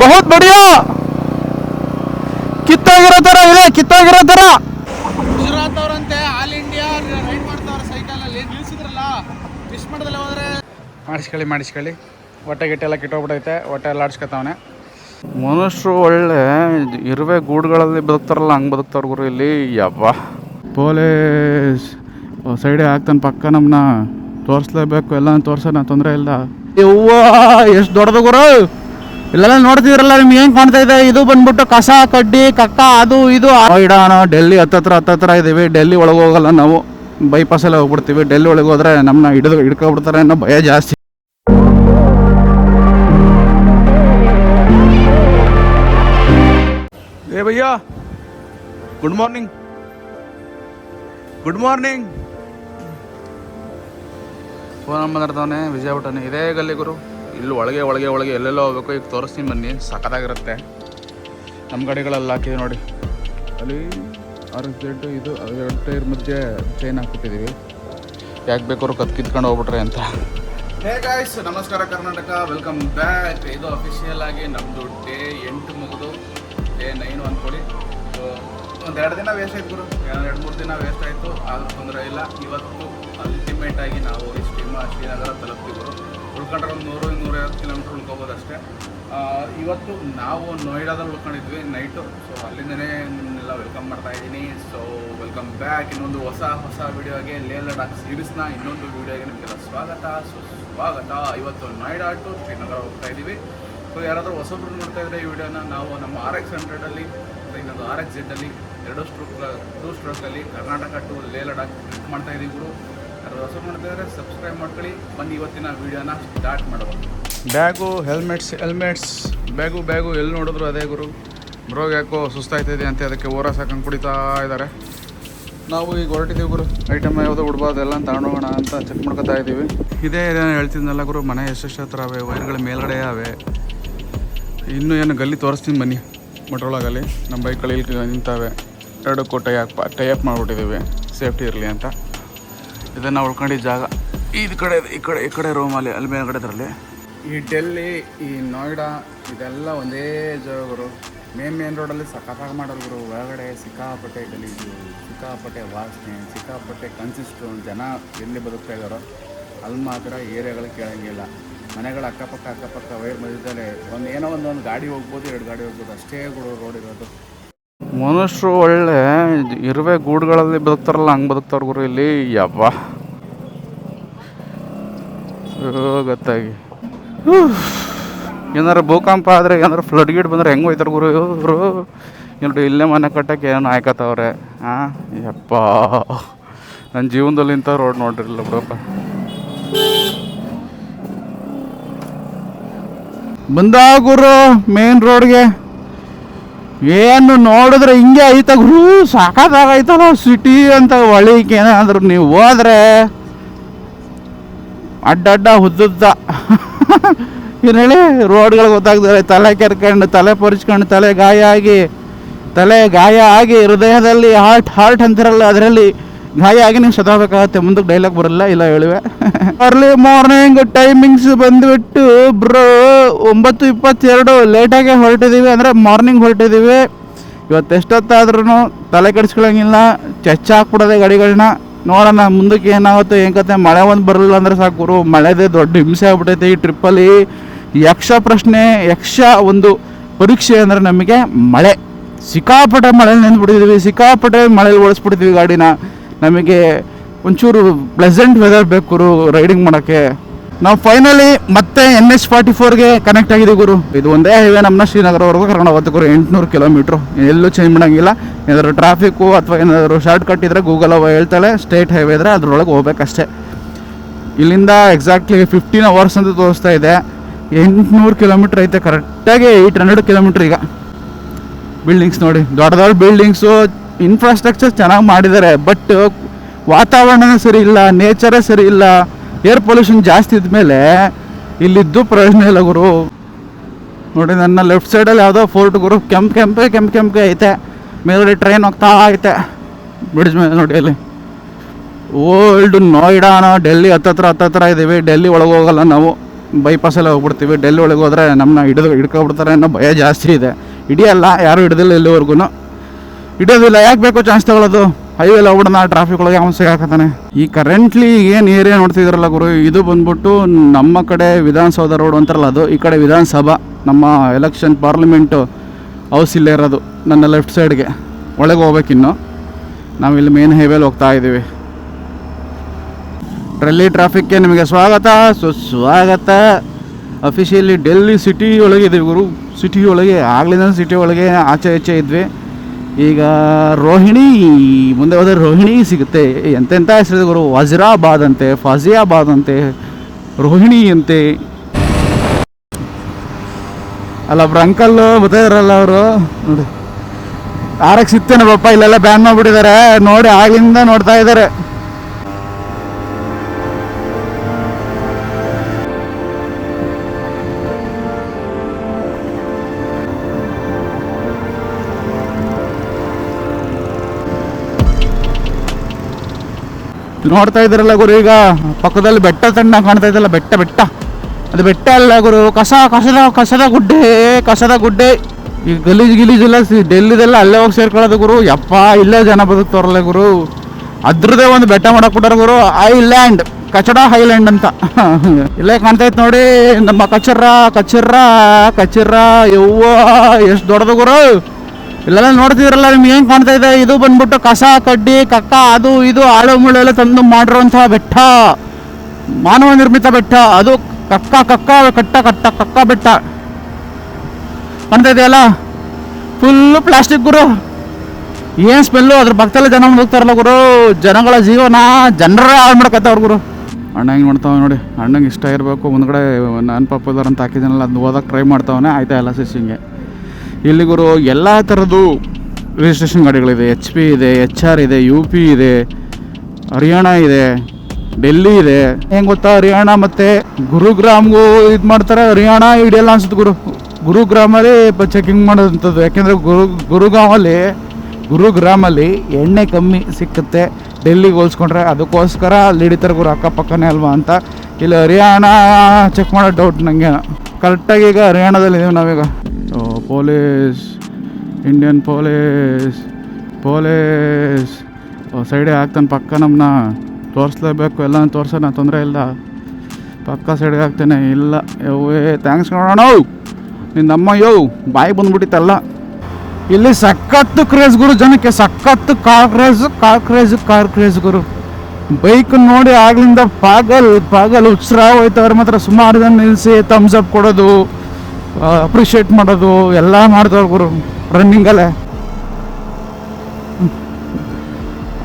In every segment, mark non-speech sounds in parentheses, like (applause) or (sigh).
ಬಹುತ್ ಬಡಿಯಾ! ಕಿತ್ತಾಗಿರೋ ತರ ಇದೆ ಕಿತ್ತಾಗಿರೋ ತರ ಗುಜರಾತ್ ಅವರಂತೆ ಆಲ್ ಇಂಡಿಯಾ ರೈಡ್ ಮಾಡ್ತಾವ್ರ ಸೈಕಲ್ ಅಲ್ಲಿ. ನಿಲ್ಸಿದ್ರಲ್ಲ? ಮಿಸ್ ಮಾಡ್ದಲ್ಲ ಹೋದ್ರೆ? ಮಾಡಿಸ್ಕೊಳ್ಳಿ ಮಾಡಿಸ್ಕೊಳ್ಳಿ. ಹೊಟ್ಟೆ ಗಿಟ್ಟೆ ಎಲ್ಲ ಕಿಟ್ಟೋಗ್ಬಿಟ್ಟೈತೆ ಹೊಟ್ಟೆ ಎಲ್ಲ ಆಡ್ಸ್ಕೊತಾವನೆ. ಮನುಷ್ಯರು ಒಳ್ಳೆ ಇರುವೆ ಗೂಡುಗಳಲ್ಲಿ ಬದುಕ್ತಾರಲ್ಲ ಹಂಗೆ ಬದುಕ್ತಾರ ಗುರು ಇಲ್ಲಿ. ಯವ್ವ. ಪೊಲೀಸ್ ಸೈಡೇ ಆಗ್ತಾನೆ ಪಕ್ಕ ನಮ್ಮನ್ನ ತೋರಿಸ್ಲೇಬೇಕು ಎಲ್ಲ ತೋರ್ಸೋಣ ತೊಂದರೆ ಇಲ್ಲ. ಯವ್ವ ಎಷ್ಟು ದೊಡ್ಡದು ಗುರು! ಇಲ್ಲೆಲ್ಲ ನೋಡ್ತಿದ್ರಲ್ಲ ನಿಮ್ಗೆ ಹೆಂಗ್ ಕಾಣ್ತಾ ಇದೆ? ಇದು ಬಂದ್ಬಿಟ್ಟು ಕಸ ಕಡ್ಡಿ ಕಕ್ಕ ಅದು ಇದು ಇಡೋಣ ಡೆಲ್ಲಿ ಹತ್ತತ್ರ ಹತ್ತತ್ರ ಇದ್ದೀವಿ ಡೆಲ್ಲಿ ಒಳಗೆ ಹೋಗಲ್ಲ ನಾವು. ಬೈಪಾಸಲ್ಲೇ ಹೋಗ್ಬಿಡ್ತೀವಿ. ಡೆಲ್ಲಿ ಒಳಗೆ ಹೋದ್ರೆ ನಮ್ಮನ್ನ ಹಿಡಿದು ಹಿಡ್ಕೊಬಿಡ್ತಾರೆ ಅನ್ನೋ ಭಯ ಜಾಸ್ತಿ. ಏ bhaiya good morning good morning phone ಮಾತಾಡ್ತಾವನೆ Vijaya ಇದೇ ಗಲ್ಲಿ ಗುರು. ಇಲ್ಲಿ ಒಳಗೆ ಒಳಗೆ ಒಳಗೆ ಎಲ್ಲೆಲ್ಲೋ ಹೋಗ್ಬೇಕು. ಈಗ ತೋರಿಸ್ತೀನಿ ಬನ್ನಿ. ಸಖತ್ತಾಗಿರುತ್ತೆ. ನಮ್ಮ ಗಾಡಿಗಳೆಲ್ಲ ಹಾಕಿದೆ ನೋಡಿ. ಅಲ್ಲಿ ಆರ್ ಎಸ್ ಇದು ಎರಡು ಟೈರ್ ಮಧ್ಯೆ ಚೈನ್ ಹಾಕ್ಬಿಟ್ಟಿದ್ದೀವಿ ಯಾಕೆ ಬೇಕಾದ್ರು ಕತ್ ಕಿತ್ಕೊಂಡು ಹೋಗ್ಬಿಟ್ರೆ ಅಂತ. ಹೇ ಗಾಯ್ಸ್ ನಮಸ್ಕಾರ ಕರ್ನಾಟಕ. ವೆಲ್ಕಮ್ ಬ್ಯಾಕ್ ಇದು ಅಫಿಷಿಯಲ್ ಆಗಿ ನಮ್ಮದು ಡೇ ಎಂಟು ಮುಗಿದು ಡೇ ನೈನ್ ಅಂದ್ಕೊಡಿ ಒಂದು ಎರಡು ದಿನ ವೇಸ್ಟ್ ಆಯ್ತು ಗುರು. ಎರಡು ಮೂರು ದಿನ ವೇಸ್ಟ್ ಆಯಿತು. ಆದರೂ ತೊಂದರೆ ಇಲ್ಲ. ಇವತ್ತು ಅಲ್ಟಿಮೇಟ್ ಆಗಿ ನಾವು ಶ್ರೀಮ ಶ್ರೀನಗರ ತಲುಪ್ತಿದ್ರು ಉಳ್ಕೊಂಡ್ರೆ ಒಂದು ನೂರು ನೂರೈವತ್ತು ಕಿಲೋಮೀಟ್ರ್ ಉಳ್ಕೊಬೋದು ಅಷ್ಟೇ. ಇವತ್ತು ನಾವು ನೋಯ್ಡಾದಲ್ಲಿ ಉಳ್ಕೊಂಡಿದ್ವಿ ನೈಟು ಸೊ ಅಲ್ಲಿಂದನೇ ನಿಮ್ಮನ್ನೆಲ್ಲ ವೆಲ್ಕಮ್ ಮಾಡ್ತಾ ಇದ್ದೀನಿ. ಸೊ ವೆಲ್ಕಮ್ ಬ್ಯಾಕ್ ಇನ್ನೊಂದು ಹೊಸ ಹೊಸ ವೀಡಿಯೋಗೆ. ಲೇ ಲಡಾಕ್ ಸೀರೀಸ್ನ ಇನ್ನೊಂದು ವೀಡಿಯೋಗೆ ನಿಮಗೆಲ್ಲ ಸ್ವಾಗತ. ಸೊ ಸ್ವಾಗತ. ಇವತ್ತು ನೋಯ್ಡಾ ಟು ಶ್ರೀನಗರ ಹೋಗ್ತಾ ಇದ್ದೀವಿ. ಸೊ ಯಾರಾದರೂ ಹೊಸಬ್ರು ನೋಡ್ತಾ ಇದ್ರೆ ಈ ವಿಡಿಯೋನ ನಾವು ನಮ್ಮ ಆರ್ ಎಕ್ಸ್ ಹಂಡ್ರೆಡಲ್ಲಿ ಇನ್ನೊಂದು ಆರ್ ಎಕ್ಸ್ ಜೆಡ್ಡಲ್ಲಿ ಎರಡು ಸ್ಟ್ರೋಕ್ ಟೂ ಸ್ಟ್ರೋಕಲ್ಲಿ ಕರ್ನಾಟಕ ಟು ಲೇ ಟ್ರಿಪ್ ಮಾಡ್ತಾ ಇದ್ದೀವಿ ಸಬ್ಸ್ಕ್ರೈಬ್ ಮಾಡ್ಕೊಳ್ಳಿ. ಬನ್ನಿ ಇವತ್ತಿನ ವಿಡಿಯೋನ ಸ್ಟಾರ್ಟ್ ಮಾಡೋಣ. Bag helmets helmets bag bag, ಎಲ್ಲಿ ನೋಡಿದ್ರು ಅದೇ ಗುರು. ಬ್ರೋಗ್ ಯಾಕೋ ಸುಸ್ತಾಯ್ತಿದೆ ಅಂತ ಅದಕ್ಕೆ ಓರ ಸಾಕಂಗೆ ಕುಡಿತಾ ಇದ್ದಾರೆ. ನಾವು ಈಗ ಹೊರಟಿದ್ದೀವಿ ಗುರು. ಐಟಮ್ ಯಾವುದೋ ಹುಡ್ಬಾರ್ದು ಎಲ್ಲ ತಗೊಂಡೋಗೋಣ ಅಂತ ಚೆಕ್ ಮಾಡ್ಕೊತಾ ಇದ್ದೀವಿ. ಇದೇ ಏನೇನು ಹೇಳ್ತಿದ್ನಲ್ಲ ಗುರು, ಮನೆ ಎಷ್ಟೆಷ್ಟು ಹತ್ರ ಅವೆ ವೈರ್ಗಳ ಮೇಲ್ಗಡೆ ಅವೆ. ಇನ್ನೂ ಏನು ಗಲ್ಲಿ ತೋರಿಸ್ತೀನಿ ಬನ್ನಿ. ಮಟ್ರೊಳಗಲ್ಲಿ. ನಮ್ಮ ಬೈಕ್ಗಳು ಇಲ್ಲಿ ನಿಂತಾವೆ. ಎರಡಕ್ಕೂ ಟೈ ಹಾಕ್ ಟೈ ಅಪ್ ಮಾಡಿಬಿಟ್ಟಿದ್ದೀವಿ. ಸೇಫ್ಟಿ ಇರಲಿ ಅಂತ. ಇದನ್ನು ಉಳ್ಕೊಂಡಿದ್ದ ಜಾಗ. ಈ ಕಡೆ ಈ ಕಡೆ ಈ ಕಡೆ ರೂಮಲ್ಲಿ ಅಲ್ಲಿ ಮೇಲ್ಗಡೆ ಇದರಲ್ಲಿ. ಈ ಡೆಲ್ಲಿ, ಈ ನೋಯ್ಡಾ, ಇದೆಲ್ಲ ಒಂದೇ ಜಾಗರು ಮೇನ್ ಮೇನ್ ರೋಡಲ್ಲಿ ಸಖತ್ತಾಗಿ ಮಾಡೋರು ಗುರು. ಒಳಗಡೆ ಸಿಕ್ಕಾಪಟ್ಟೆ ಗಲೀಜು ಸಿಕ್ಕಾಪಟ್ಟೆ ವಾಸನೆ, ಸಿಕ್ಕಾಪಟ್ಟೆ ಕನ್ಸಿಸ್ಟು ಜನ ಎಲ್ಲಿ ಬದುಕ್ತಾ ಇದ್ದಾರೋ ಅಲ್ಲಿ ಮಾತ್ರ ಏರಿಯಾಗಳು ಕೇಳಂಗಿಲ್ಲ ಮನೆಗಳ ಅಕ್ಕಪಕ್ಕ ಅಕ್ಕಪಕ್ಕ ವೈರ್ ಮಧ್ಯದಲ್ಲೇ ಒಂದು ಏನೋ ಒಂದು ಗಾಡಿ ಹೋಗ್ಬೋದು, ಎರಡು ಗಾಡಿ ಹೋಗ್ಬೋದು. ಅಷ್ಟೇ ಗುರು ರೋಡ್ ಇರೋದು. ಮನುಷ್ಯರು ಒಳ್ಳೆ ಇರುವೆ ಗೂಡುಗಳಲ್ಲಿ ಬದುಕ್ತಾರಲ್ಲ, ಹಂಗೆ ಬದುಕ್ತಾರ ಗುರು ಇಲ್ಲಿ? ಯವ್ವ. ಗೊತ್ತಾಗಿ ಏನಾರು ಭೂಕಂಪ ಆದರೆ ಏನಾರು ಫ್ಲಡ್ ಗೀಡ್ ಬಂದ್ರೆ ಹೆಂಗೆ ಹೋಯ್ತಾರೆ ಗುರು ಇವರು? ನೋಡಿ ಇಲ್ಲೇ ಮನೆ ಕಟ್ಟಕ್ಕೆ ಏನೋ ಆಯ್ಕತ್ತವ್ರೆ ಹಾಂ ಯಪ್ಪ. ನನ್ನ ಜೀವನದಲ್ಲಿ ಇಂಥ ರೋಡ್ ನೋಡಿರಲಿಲ್ಲ ಬಿಡಪ್ಪ. ಬಂದ ಗುರು ಮೇನ್ ರೋಡ್ಗೆ ಏನು ನೋಡಿದ್ರೆ ಹಿಂಗೆ ಐತ ಗುರು ಸಾಕಾಗೈತಲ್ಲ ಸಿಟಿ ಅಂತ ಒಳಿಗೆ ಏನಾದ್ರು ನೀವು ಹೋದ್ರೆ. ಅಡ್ಡಡ್ಡ ಹುದ್ದುದ್ದ. ಏನು ಹೇಳಿ ರೋಡ್ಗಳು ಗೊತ್ತಾಗ್ತಾರೆ ತಲೆ ಕೆರ್ಕೊಂಡು, ತಲೆ ಪೊರಿಸ್ಕೊಂಡು ತಲೆ ಗಾಯ ಆಗಿ, ತಲೆ ಗಾಯ ಆಗಿ ಹೃದಯದಲ್ಲಿ ಹಾರ್ಟ್ ಹಾರ್ಟ್ ಅಂತಿರಲ್ಲ, ಅದರಲ್ಲಿ ಗಾಯ ಆಗಿ ನೀವು ಸದಾಗಬೇಕಾಗತ್ತೆ ಮುಂದಕ್ಕೆ ಡೈಲಾಗ್ ಬರಲ್ಲ, ಇಲ್ಲ ಹೇಳುವೆ. ಅರ್ಲಿ ಮಾರ್ನಿಂಗ್ ಟೈಮಿಂಗ್ಸ್ ಬಂದ್ಬಿಟ್ಟು ಬ್ರೋ ಒಂಬತ್ತು ಇಪ್ಪತ್ತೆರಡು ಲೇಟಾಗೆ ಹೊರಟಿದ್ದೀವಿ ಅಂದರೆ ಮಾರ್ನಿಂಗ್ ಹೊರಟಿದ್ದೀವಿ ಇವತ್ತು ಎಷ್ಟೊತ್ತಾದ್ರೂ ತಲೆ ಕೆಡಿಸ್ಕೊಳಂಗಿಲ್ಲ ಚಚ್ಚ ಹಾಕ್ಬಿಡೋದೆ ಗಾಡಿಗಳನ್ನ. ನೋಡೋಣ, ಮುಂದಕ್ಕೆ ಏನಾಗುತ್ತೆ, ಏನು ಮಳೆ ಒಂದು ಬರಲಿಲ್ಲ ಅಂದರೆ ಸಾಕು ಗುರು. ಮಳೆದೇ ದೊಡ್ಡ ಹಿಂಸೆ ಆಗ್ಬಿಟ್ಟೈತೆ ಈ ಟ್ರಿಪ್ಪಲ್ಲಿ ಯಕ್ಷ ಪ್ರಶ್ನೆ, ಯಕ್ಷ ಒಂದು ಪರೀಕ್ಷೆ ಅಂದರೆ ನಮಗೆ ಮಳೆ. ಸಿಕ್ಕಾಪಟ್ಟೆ ಮಳೆಯಲ್ಲಿ ನೆಂದ್ಬಿಟ್ಟಿದ್ದೀವಿ ಸಿಕ್ಕಾಪಟ್ಟೆ ಮಳೆಯಲ್ಲಿ ಓಡಿಸ್ಬಿಡ್ತೀವಿ ಗಾಡಿನ. ನಮಗೆ ಒಂಚೂರು ಪ್ಲೆಸೆಂಟ್ ವೆದರ್ ಬೇಕು ಗುರು ರೈಡಿಂಗ್ ಮಾಡೋಕ್ಕೆ. ನಾವು ಫೈನಲಿ ಮತ್ತೆ ಎನ್ ಎಚ್ ಫಾರ್ಟಿ ಫೋರ್ಗೆ ಕನೆಕ್ಟ್ ಆಗಿದ್ದೀವಿ ಗುರು. ಇದು ಒಂದೇ ಹೈವೇ ನಮ್ಮನ್ನ ಶ್ರೀನಗರವರೆಗೂ ಕರ್ಕೊಂಡು ಹೋಗುತ್ತೆ ಗುರು, ಎಂಟುನೂರು ಕಿಲೋಮೀಟ್ರು ಎಲ್ಲೂ ಚೇಂಜ್ ಮಾಡೋಂಗಿಲ್ಲ. ಏನಾದರೂ ಟ್ರಾಫಿಕ್ಕು ಅಥವಾ ಏನಾದರೂ ಶಾರ್ಟ್ ಕಟ್ ಇದ್ದರೆ ಗೂಗಲ್ ಅವ ಹೇಳ್ತಾಳೆ ಸ್ಟೇಟ್ ಹೈವೇ ಇದ್ದರೆ ಅದರೊಳಗೆ ಹೋಗ್ಬೇಕಷ್ಟೇ. ಇಲ್ಲಿಂದ ಎಕ್ಸಾಕ್ಟ್ಲಿ ಫಿಫ್ಟೀನ್ ಅವರ್ಸ್ ಅಂತ ತೋರಿಸ್ತಾ ಇದೆ. ಎಂಟುನೂರು ಕಿಲೋಮೀಟ್ರ್ ಐತೆ ಕರೆಕ್ಟಾಗಿ ಏಯ್ಟ್ ಹಂಡ್ರೆಡ್ ಕಿಲೋಮೀಟ್ರ್ ಈಗ. ಬಿಲ್ಡಿಂಗ್ಸ್ ನೋಡಿ, ದೊಡ್ಡ ದೊಡ್ಡ ಬಿಲ್ಡಿಂಗ್ಸು ಇನ್ಫ್ರಾಸ್ಟ್ರಕ್ಚರ್ ಚೆನ್ನಾಗಿ ಮಾಡಿದ್ದಾರೆ ಬಟ್ ವಾತಾವರಣನೇ ಸರಿ ಇಲ್ಲ ನೇಚರೇ ಸರಿ ಇಲ್ಲ ಏರ್ ಪೊಲ್ಯೂಷನ್ ಜಾಸ್ತಿ ಇದ್ಮೇಲೆ ಇಲ್ಲಿದ್ದು ಪ್ರಯೋಜನ ಇಲ್ಲ ಗುರು. ನೋಡಿ, ನನ್ನ ಲೆಫ್ಟ್ ಸೈಡಲ್ಲಿ ಯಾವುದೋ ಫೋರ್ಟ್ ಗುರು, ಕೆಂಪು ಕೆಂಪೆ ಕೆಂಪು ಕೆಂಪೆ ಐತೆ. ಮೇಲ್ಗಡೆ ಟ್ರೈನ್ ಹೋಗ್ತಾ ಐತೆ. ಬ್ರಿಡ್ಜ್ ಮೇಲೆ ನೋಡಿ ಅಲ್ಲಿ. ಓಲ್ಡ್ ನೋಯ್ಡಾನ ಡೆಲ್ಲಿ ಹತ್ತತ್ರ ಹತ್ತತ್ರ ಇದ್ದೀವಿ ಡೆಲ್ಲಿ ಒಳಗೆ ಹೋಗಲ್ಲ ನಾವು. ಬೈಪಾಸಲ್ಲಿ ಹೋಗ್ಬಿಡ್ತೀವಿ. ಡೆಲ್ಲಿ ಒಳಗೆ ಹೋದರೆ ನಮ್ಮನ್ನ ಹಿಡಿದು ಹಿಡ್ಕೊಬಿಡ್ತಾರೆ ಅನ್ನೋ ಭಯ ಜಾಸ್ತಿ ಇದೆ. ಹಿಡಿಯಲ್ಲ, ಯಾರೂ ಹಿಡಿದಿಲ್ಲ ಇಲ್ಲಿವರೆಗೂ ಹಿಡಿಯೋದಿಲ್ಲ ಯಾಕೆ ಬೇಕೋ ಚಾನ್ಸ್ ತಗೊಳ್ಳೋದು ಹೈವೇಲಿ ಹೋಗ್ಬಿಡೋಣ ಟ್ರಾಫಿಕ್ ಒಳಗೆ ಅವನು ಸಿಗಾಕತ್ತಾನೆ. ಈ ಕರೆಂಟ್ಲಿ ಏನು ಏರಿಯಾ ನೋಡ್ತಿದ್ರಲ್ಲ ಗುರು, ಇದು ಬಂದ್ಬಿಟ್ಟು ನಮ್ಮ ಕಡೆ ವಿಧಾನಸೌಧ ರೋಡ್ ಅಂತಾರಲ್ಲ ಅದು, ಈ ಕಡೆ ವಿಧಾನಸಭಾ, ನಮ್ಮ ಎಲೆಕ್ಷನ್ ಪಾರ್ಲಿಮೆಂಟು ಹೌಸ್ ಇಲ್ಲೇ ಇರೋದು, ನನ್ನ ಲೆಫ್ಟ್ ಸೈಡ್ಗೆ ಒಳಗೆ ಹೋಗ್ಬೇಕಿನ್ನು ನಾವಿಲ್ಲಿ ಮೇನ್ ಹೈವೇಲಿ ಹೋಗ್ತಾ ಇದ್ದೀವಿ ಟ್ರಲ್ಲಿ ಟ್ರಾಫಿಕ್ಗೆ ನಿಮಗೆ ಸ್ವಾಗತ. ಸುಸ್ವಾಗತ ಅಫಿಷಿಯಲಿ ಡೆಲ್ಲಿ ಸಿಟಿ ಒಳಗೆ ಇದ್ದೀವಿ ಗುರು. ಸಿಟಿ ಒಳಗೆ ಆಗ್ಲಿಂದ ಸಿಟಿ ಒಳಗೆ ಆಚೆ ಈಚೆ ಇದ್ವಿ. ಈಗ ರೋಹಿಣಿ, ಮುಂದೆ ಹೋದರೆ ರೋಹಿಣಿ ಸಿಗುತ್ತೆ. ಎಂತೆಂಥ ಹೆಸರಿದೆ ಗುರು? ವಜ್ರಾಬಾದ್ ಅಂತೆ ಫಾಜಿಯಾಬಾದ್ ಅಂತೆ. ರೋಹಿಣಿ ಅಂತೆ ಅಲ್ಲ ಅಂಕಲ್ ಬರ್ತಾಯಿದ್ರಲ್ಲ ಅವರು? ನೋಡಿ. ಆರಕ್ಕೆ ಸಿಗ್ತೇನೆ ಪಾಪ, ಇಲ್ಲೆಲ್ಲ ಬ್ಯಾನ್ ಮಾಡಿಬಿಟ್ಟಿದ್ದಾರೆ. ನೋಡಿ ಆಗಿಂದ ನೋಡ್ತಾ ಇದ್ದಾರೆ. ನೋಡ್ತಾ ಇದ್ರಲ್ಲ ಗುರು, ಈಗ ಪಕ್ಕದಲ್ಲಿ ಬೆಟ್ಟ ತಣ್ಣ ಕಾಣ್ತಾ ಇದ್ದಲ್ಲ ಬೆಟ್ಟ ಬೆಟ್ಟ. ಅದು ಬೆಟ್ಟ ಅಲ್ಲ ಗುರು, ಕಸ, ಕಸದ ಕಸದ ಗುಡ್ಡೆ ಕಸದ ಗುಡ್ಡೆ. ಈ ಗಲೀಜ್ ಗಿಲೀಜ್ ಎಲ್ಲ ಸಿ- ಡೆಲ್ಲಿದೆಲ್ಲ ಅಲ್ಲೇ ಹೋಗಿ ಸೇರ್ಕೊಳ್ಳೋದು ಗುರು. ಯಪ್ಪ, ಇಲ್ಲೇ ಜನ ಬದುಕ್ತವ್ರಲ್ಲ ಗುರು. ಅದ್ರದೇ ಒಂದು ಬೆಟ್ಟ ಮಾಡಕ್ ಗುರು, ಐಲ್ಯಾಂಡ್, ಕಚಡ ಹೈಲ್ಯಾಂಡ್ ಅಂತ. ಇಲ್ಲೇ ಕಾಣ್ತಾ ಇತ್ತು ನೋಡಿ, ನಮ್ಮ ಕಚರ ಕಚರ ಕಚರ, ಯವ್ವ, ಎಷ್ಟು ದೊಡ್ಡದು ಗುರು. ಇಲ್ಲೆಲ್ಲ ನೋಡ್ತಿದ್ರಲ್ಲ, ನಿಮ್ಗೆ ಏನು ಕಾಣ್ತಾ ಇದೆ? ಇದು ಬಂದ್ಬಿಟ್ಟು ಕಸ, ಕಡ್ಡಿ, ಕಕ್ಕ, ಅದು, ಇದು, ಆಳು, ಮುಳ್ಳು ಎಲ್ಲ ತಂದು ಮಾಡಿರುವಂತಹ ಬೆಟ್ಟ. ಮಾನವ ನಿರ್ಮಿತ ಬೆಟ್ಟ. ಅದು ಕಕ್ಕ ಕಕ್ಕ, ಕಟ್ಟ ಕಟ್ಟ, ಕಕ್ಕ ಬೆಟ್ಟ. ಕಾಣ್ತಾ ಇದೆಯಲ್ಲ? ಫುಲ್ಲು ಪ್ಲಾಸ್ಟಿಕ್ ಗುರು. ಏನು ಸ್ಮೆಲ್ಲು ಅದ್ರ ಪಕ್ಕದಲ್ಲೇ ಜನ ಹೋಗ್ತಾರಲ್ಲ ಗುರು. ಜನಗಳ ಜೀವನ, ಜನರ ಹಾಳು ಮಾಡ್ಕತ್ತವ್ರು ಗುರು. ಅಣ್ಣ ಹಿಂಗೆ ಮಾಡ್ತಾವ ನೋಡಿ. ಅಣ್ಣಂಗೆ ಇಷ್ಟ ಇರಬೇಕು ಮುಂದ್ಗಡೆ ನಾನು ಪಾಪುಲರ್ ಅಂತ ಹಾಕಿದ್ದೀನಲ್ಲ ಅದು ಓದಕ್ಕೆ ಟ್ರೈ ಮಾಡ್ತಾವನೆ. ಆಯ್ತಾ ಎಲ್ಲ ಸಿಸ್ಸಿಂಗೆ ಇಲ್ಲಿ ಗುರು ಎಲ್ಲ ಥರದ್ದು ರಿಜಿಸ್ಟ್ರೇಷನ್ ಗಾಡಿಗಳಿದೆ. ಎಚ್ ಪಿ ಇದೆ ಎಚ್ ಆರ್ ಇದೆ ಯು ಪಿ ಇದೆ, ಹರಿಯಾಣ ಇದೆ ಡೆಲ್ಲಿ ಇದೆ. ಹೆಂಗೆ ಗೊತ್ತಾ ಹರಿಯಾಣ ಮತ್ತು ಗುರುಗ್ರಾಮ್ಗೂ ಇದು ಮಾಡ್ತಾರೆ. ಹರಿಯಾಣ ಹಿಡಿಯಲ್ಲ ಅನ್ಸುತ್ತೆ ಗುರು. ಗುರುಗ್ರಾಮಲ್ಲಿ ಚೆಕಿಂಗ್ ಮಾಡೋದಂಥದ್ದು ಯಾಕೆಂದರೆ ಗುರು, ಗುರುಗಾಮಲ್ಲಿ, ಗುರುಗ್ರಾಮಲ್ಲಿ ಎಣ್ಣೆ ಕಮ್ಮಿ ಸಿಕ್ಕುತ್ತೆ. ಡೆಲ್ಲಿಗೆ ಹೋಲಿಸ್ಕೊಂಡ್ರೆ ಅದಕ್ಕೋಸ್ಕರ ಅಲ್ಲಿ ಹಿಡಿತಾರೆ ಗುರು, ಅಕ್ಕಪಕ್ಕನೇ ಅಲ್ವಾ ಅಂತ. ಇಲ್ಲಿ ಹರಿಯಾಣ ಚೆಕ್ ಮಾಡೋ ಡೌಟ್ ನನಗೆ ಕರೆಕ್ಟಾಗಿ ಈಗ ಹರಿಯಾಣದಲ್ಲಿ ಇದೀವಿ ನಾವೀಗ. Police Indian police police. ಸೈಡೇ ಹಾಕ್ತಾನೆ ಪಕ್ಕ ನಮ್ಮನ್ನ ತೋರಿಸ್ಲೇಬೇಕು, ಎಲ್ಲ ತೋರ್ಸೋಣ ತೊಂದರೆ ಇಲ್ಲ. ಪಕ್ಕ ಸೈಡ್ಗೆ ಹಾಕ್ತೇನೆ ಇಲ್ಲ. ಯೋವೇ ಥ್ಯಾಂಕ್ಸ್ ನೋಡೋಣ ನಿನ್ನಮ್ಮ ಯೋ, ಬಾಯಿ ಬಂದ್ಬಿಟ್ಟಿತ್ತಲ್ಲ. ಇಲ್ಲಿ ಸಖತ್ತು ಕ್ರೇಜ್ ಗುರು, ಜನಕ್ಕೆ ಸಖತ್ತು car craze car craze car craze ಗುರು. ಬೈಕ್ ನೋಡಿ ಆಗ್ಲಿಂದ ಪಾಗಲ್ ಪಾಗಲ್ ಉತ್ಸರ ಹೋಯ್ತವ್ರ ಮಾತ್ರ. ಸುಮಾರು ಜನ ನಿಲ್ಲಿಸಿ ಥಮ್ಸ್ ಅಪ್ ಕೊಡೋದು. ಅಪ್ರಿಷಿಯೇಟ್ ಮಾಡೋದು ಎಲ್ಲ ಮಾಡ್ತಾರೆ ಗುರು ರನ್ನಿಂಗಲ್ಲೇ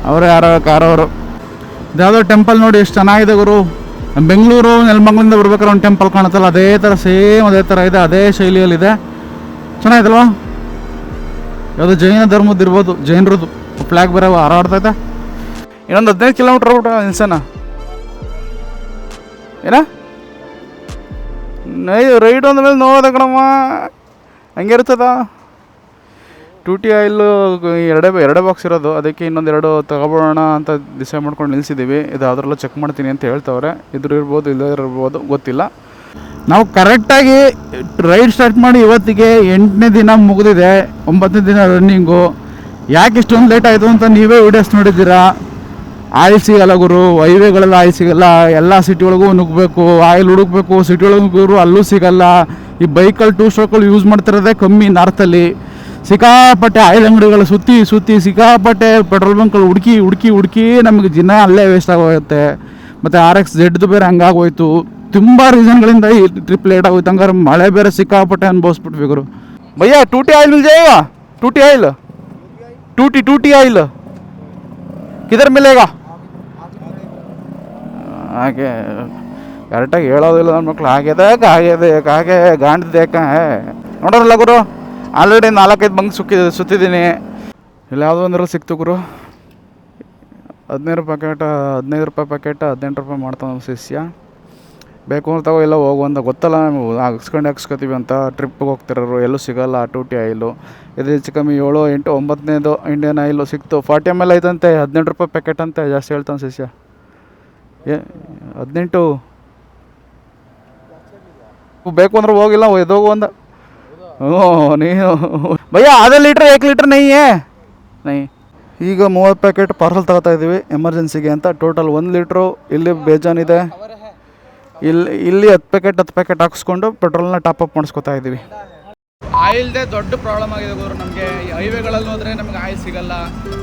ಅವರೇ ಯಾರೋ ಕಾರವರು. ಯಾವುದೋ ಟೆಂಪಲ್ ನೋಡಿ ಎಷ್ಟು ಚೆನ್ನಾಗಿದೆ ಗುರು. ಬೆಂಗಳೂರು ನೆಲಮಂಗಲಿಂದ ಬರ್ಬೇಕಾದ್ರೆ ಒಂದು ಟೆಂಪಲ್ ಕಾಣುತ್ತಲ್ಲ, ಅದೇ ಥರ ಸೇಮ್ ಅದೇ ಥರ ಇದೆ, ಅದೇ ಶೈಲಿಯಲ್ಲಿದೆ. ಚೆನ್ನಾಗಿದಲ್ವಾ? ಯಾವುದೋ ಜೈನ ಧರ್ಮದ್ದು ಇರ್ಬೋದು, ಜೈನರದ್ದು. ಫ್ಲ್ಯಾಗ್ ಬೇರೆ ಹಾರಾಡ್ತೈತೆ ಇನ್ನೊಂದು ಹದಿನೈದು ಕಿಲೋಮೀಟ್ರ್ ಹೋಗ್ಬಿಟ್ಟು ನಿಲ್ಸೋಣ ಏನ? ನೈ, ರೈಡ್ ಅಂದ ಮೇಲೆ ನೋಡೋದ ಕಣಮ್ಮ ಹಂಗೆ ಇರ್ತದ ಟೂ ಟಿ ಆಯಿಲು, ಎರಡೇ ಎರಡೇ ಬಾಕ್ಸ್ ಇರೋದು. ಅದಕ್ಕೆ ಇನ್ನೊಂದು ಎರಡು ತಗೊಬೋಣ ಅಂತ ಡಿಸೈಡ್ ಮಾಡ್ಕೊಂಡು ನಿಲ್ಸಿದ್ದೀವಿ ಇದು ಅದರಲ್ಲೂ ಚೆಕ್ ಮಾಡ್ತೀನಿ ಅಂತ ಹೇಳ್ತವ್ರೆ. ಇದ್ರು ಇರ್ಬೋದು ಇಲ್ಲದಿರ್ಬೋದು ಗೊತ್ತಿಲ್ಲ. ನಾವು ಕರೆಕ್ಟಾಗಿ ರೈಡ್ ಸ್ಟಾರ್ಟ್ ಮಾಡಿ ಇವತ್ತಿಗೆ ಎಂಟನೇ ದಿನ ಮುಗಿದಿದೆ. ಒಂಬತ್ತನೇ ದಿನ ರನ್ನಿಂಗು ಯಾಕೆ ಇಷ್ಟೊಂದು ಲೇಟ್ ಆಯಿತು ಅಂತ ನೀವೇ ವಿಡಿಯೋಸ್ ನೋಡಿದ್ದೀರಾ? ಆಯಿಲ್ ಸಿಗಲ್ಲ ಗುರು ಹೈವೇಗಳೆಲ್ಲ ಆಯಿಲ್ ಸಿಗಲ್ಲ ಎಲ್ಲ ಸಿಟಿ ಒಳಗೂ ನುಗ್ಗಬೇಕು ಆಯಿಲ್ ಹುಡುಕ್ಬೇಕು ಸಿಟಿ ಒಳಗೆ ಗುರು, ಅಲ್ಲೂ ಸಿಗಲ್ಲ. ಈ ಬೈಕಲ್ಲಿ ಟೂ ಸ್ಟ್ರೋಕಲ್ಲಿ ಯೂಸ್ ಮಾಡ್ತಿರೋದೇ ಕಮ್ಮಿ ನಾರ್ತಲ್ಲಿ ಸಿಕ್ಕಾಪಟ್ಟೆ ಆಯಿಲ್ ಅಂಗಡಿಗಳು ಸುತ್ತಿ ಸುತ್ತಿ ಸಿಕ್ಕಾಪಟ್ಟೆ ಪೆಟ್ರೋಲ್ ಬಂಕ್ಗಳು ಹುಡುಕಿ ಹುಡುಕಿ ಹುಡುಕಿ ನಮಗೆ ದಿನ ಅಲ್ಲೇ ವೇಸ್ಟ್ ಆಗೋಗುತ್ತೆ. ಮತ್ತು ಆರ್ ಎಕ್ಸ್ ಜೆಡ್ದು ಬೇರೆ ಹಂಗಾಗೋಯ್ತು. ತುಂಬ ರೀಸನ್ಗಳಿಂದ ಈ ಟ್ರಿಪ್ ಲೇಟ್ ಆಗೋಯ್ತು. ಹಂಗಾರೆ ಮಳೆ ಬೇರೆ ಸಿಕ್ಕಾಪಟ್ಟೆ ಅನುಭವಿಸ್ಬಿಟ್ವಿ ಗುರು. ಭಯ್ಯ two T oil mill two T oil two T two T oil ಕಿದರ್ ಮಿಲೇಗಾ ಹಾಗೆ ಕರೆಕ್ಟಾಗಿ ಹೇಳೋದಿಲ್ಲ ನನ್ನ ಮಕ್ಳು. ಹಾಗೆದೆ, ಹಾಗಿದೆ, ಹಾಗೆ ಗಾಂಡ್ದೇಕ ನೋಡೋರಲ್ಲ ಗುರು ಆಲ್ರೆಡಿ ನಾಲ್ಕೈದು ಬಂಕ್ ಸುಕ್ಕಿ, ಸುತ್ತಿದ್ದೀನಿ. ಇಲ್ಲ, ಯಾವುದೋ ಒಂದ್ರಲ್ಲಿ ಸಿಕ್ತು ಗುರು. ಹದಿನೈದು ರೂಪಾಯಿ ಪ್ಯಾಕೆಟ್ ಹದಿನೈದು ರೂಪಾಯಿ ಪ್ಯಾಕೆಟ್ ಹದಿನೆಂಟು ರೂಪಾಯಿ ಮಾಡ್ತಾನೆ ಶಿಷ್ಯ. ಬೇಕು ಅಂತ ಎಲ್ಲ ಹೋಗು ಅಂತ ಗೊತ್ತಲ್ಲ ನಾವು ಹಾಕ್ಸ್ಕೊಂಡು, ಹಾಕ್ಸ್ಕೊತೀವಿ ಅಂತ ಟ್ರಿಪ್ಗೆ ಹೋಗ್ತಿರೋರು. ಎಲ್ಲೂ ಸಿಗಲ್ಲ, ಟೂಟಿ ಆಯಿಲು. ಇದು ಹೆಚ್ಚು ಕಮ್ಮಿ ಏಳು ಎಂಟು ಒಂಬತ್ತನೇದು ಇಂಡಿಯನ್ ಆಯಿಲು ಸಿಕ್ತು. ಫಾರ್ಟಿ ಎಂ ಎಲ್ ಐತಂತೆ, ಹದಿನೆಂಟು ರೂಪಾಯಿ ಪ್ಯಾಕೆಟ್ ಅಂತ, ಜಾಸ್ತಿ ಹೇಳ್ತಾನೆ ಶಿಷ್ಯ. ಹದಿನೆಂಟು. ಬೇಕು ಅಂದ್ರೆ ಹೋಗಿಲ್ಲ ಎದೋಗು ಅಂದ. ಹ್ಞೂ ನೀನು. ಭಯ್ಯ ಅದ ಲೀಟ್ರ್ ಏಕ್ ಲೀಟ್ರ್ ನೈ ಹೇ ನೈ. ಈಗ ಮೂವತ್ತು ಪ್ಯಾಕೆಟ್ ಪಾರ್ಸಲ್ ತಗೋತಾ ಇದ್ದೀವಿ ಎಮರ್ಜೆನ್ಸಿಗೆ ಅಂತ. ಟೋಟಲ್ ಒಂದು ಲೀಟ್ರು ಇಲ್ಲಿ ಬೇಜಾನಿದೆ. ಇಲ್ಲಿ ಇಲ್ಲಿ ಹತ್ತು ಪ್ಯಾಕೆಟ್ ಹತ್ತು ಪ್ಯಾಕೆಟ್ ಹಾಕಿಸ್ಕೊಂಡು ಪೆಟ್ರೋಲ್ನ ಟಾಪ್ ಅಪ್ ಮಾಡಿಸ್ಕೊತಾ ಇದ್ದೀವಿ. ಆಯಿಲ್ದೇ ದೊಡ್ಡ ಪ್ರಾಬ್ಲಮ್ ಆಗಿದೆ ಗುರು. ನಮಗೆ ಹೈವೇಗಳಲ್ಲಿ ಹೋದರೆ ನಮಗೆ ಆಯಿಲ್ ಸಿಗಲ್ಲ.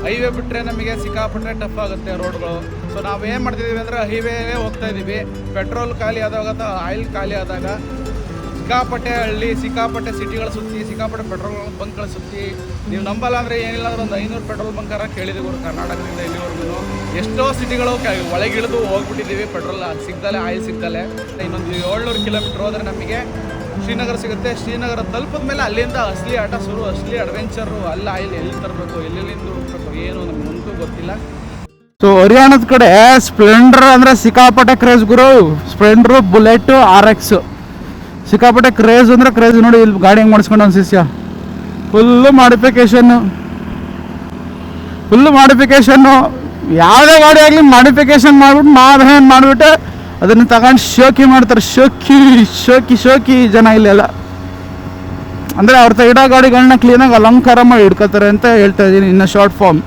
ಹೈವೇ ಬಿಟ್ಟರೆ ನಮಗೆ ಸಿಕ್ಕಾಪಟ್ಟೆ ಟಫ್ ಆಗುತ್ತೆ ರೋಡ್ಗಳು ಸೊ ನಾವು ಏನು ಮಾಡ್ತಿದ್ದೀವಿ ಅಂದರೆ ಹೈವೇಲೇ ಹೋಗ್ತಾ ಇದ್ದೀವಿ ಪೆಟ್ರೋಲ್ ಖಾಲಿ ಆದಾಗ ಆಯಿಲ್ ಖಾಲಿ ಆದಾಗ ಸಿಕ್ಕಾಪಟ್ಟೆ ಹಳ್ಳಿ, ಸಿಕ್ಕಾಪಟ್ಟೆ ಸಿಟಿಗಳ ಸುತ್ತಿ, ಸಿಕ್ಕಾಪಟ್ಟೆ ಪೆಟ್ರೋಲ್ ಬಂಕ್ಗಳ ಸುತ್ತಿ, ನೀವು ನಂಬಲ್ಲ ಅಂದರೆ ಏನಿಲ್ಲ ಅಂದ್ರೆ ಒಂದು ಐನೂರು ಪೆಟ್ರೋಲ್ ಬಂಕರ ಕೇಳಿದ್ದೀವಿ ಗುರು ಕರ್ನಾಟಕದಿಂದ ಇಲ್ಲಿವರೆಗೂ. ಎಷ್ಟೋ ಸಿಟಿಗಳು ಒಳಗಿಳಿದು ಹೋಗ್ಬಿಟ್ಟಿದ್ದೀವಿ ಪೆಟ್ರೋಲ್ ಸಿಗ್ದಲೆ, ಆಯಿಲ್ ಸಿಗ್ದಲೆ. ಇನ್ನೊಂದು ಏಳ್ನೂರು ಕಿಲೋಮೀಟ್ರ್ ಹೋದರೆ ನಮಗೆ ಶ್ರೀನಗರ ಸಿಗುತ್ತೆ. ಶ್ರೀನಗರ ತಲುಪಿದ ಮೇಲೆ ಅಲ್ಲಿಂದ ಅಸಲಿ ಆಟ ಶುರು, ಅಸಲಿ ಅಡ್ವೆಂಚರು ಅಲ್ಲ ಇಲ್ಲಿ ಎಲ್ಲಿ ತರಬೇಕು, ಎಲ್ಲೆಲ್ಲಿಂದ ಹುಡುಕ್ಬೇಕು, ಏನು ನಮ್ಗೆ ಮುಂದೂ ಗೊತ್ತಿಲ್ಲ. ಸೊ ಹರಿಯಾಣದ ಕಡೆ ಸ್ಪ್ಲೆಂಡರ್ ಅಂದರೆ ಸಿಕ್ಕಾಪಟ್ಟೆ ಕ್ರೇಜ್ ಗುರು. ಸ್ಪ್ಲೆಂಡ್ರು ಬುಲೆಟು ಆರ್ ಎಕ್ಸ್ ಸಿಕ್ಕಾಪಟ್ಟೆ ಕ್ರೇಜ್ ಅಂದರೆ ಕ್ರೇಜ್ ನೋಡಿ, ಇಲ್ಲಿ ಗಾಡಿ ಹೆಂಗೆ ಮಾಡಿಸ್ಕೊಂಡು ಒಂದು ಶಿಷ್ಯ. ಫುಲ್ಲು ಮಾಡಿಫಿಕೇಶನ್ನು ಫುಲ್ಲು ಮಾಡಿಫಿಕೇಶನ್ನು ಯಾವುದೇ ಗಾಡಿ ಆಗಲಿ ಮಾಡಿಫಿಕೇಶನ್ ಮಾಡ್ಬಿಟ್ಟು ನಾವೇನು ಮಾಡಿಬಿಟ್ಟು ಅದನ್ನು ತಗೊಂಡು ಶೋಕಿ ಮಾಡ್ತಾರೆ. ಶೋಕಿ ಶೋಕಿ ಶೋಕಿ ಜನ ಇಲ್ಲೆಲ್ಲ. ಅಂದರೆ ಅವ್ರ ಇಡೋ ಗಾಡಿಗಳನ್ನ ಕ್ಲೀನಾಗಿ ಅಲಂಕಾರ ಮಾಡಿ ಇಟ್ಕೋತಾರೆ ಅಂತ ಹೇಳ್ತಾ ಇದ್ದೀನಿ ಇನ್ನು ಶಾರ್ಟ್ ಫಾರ್ಮ್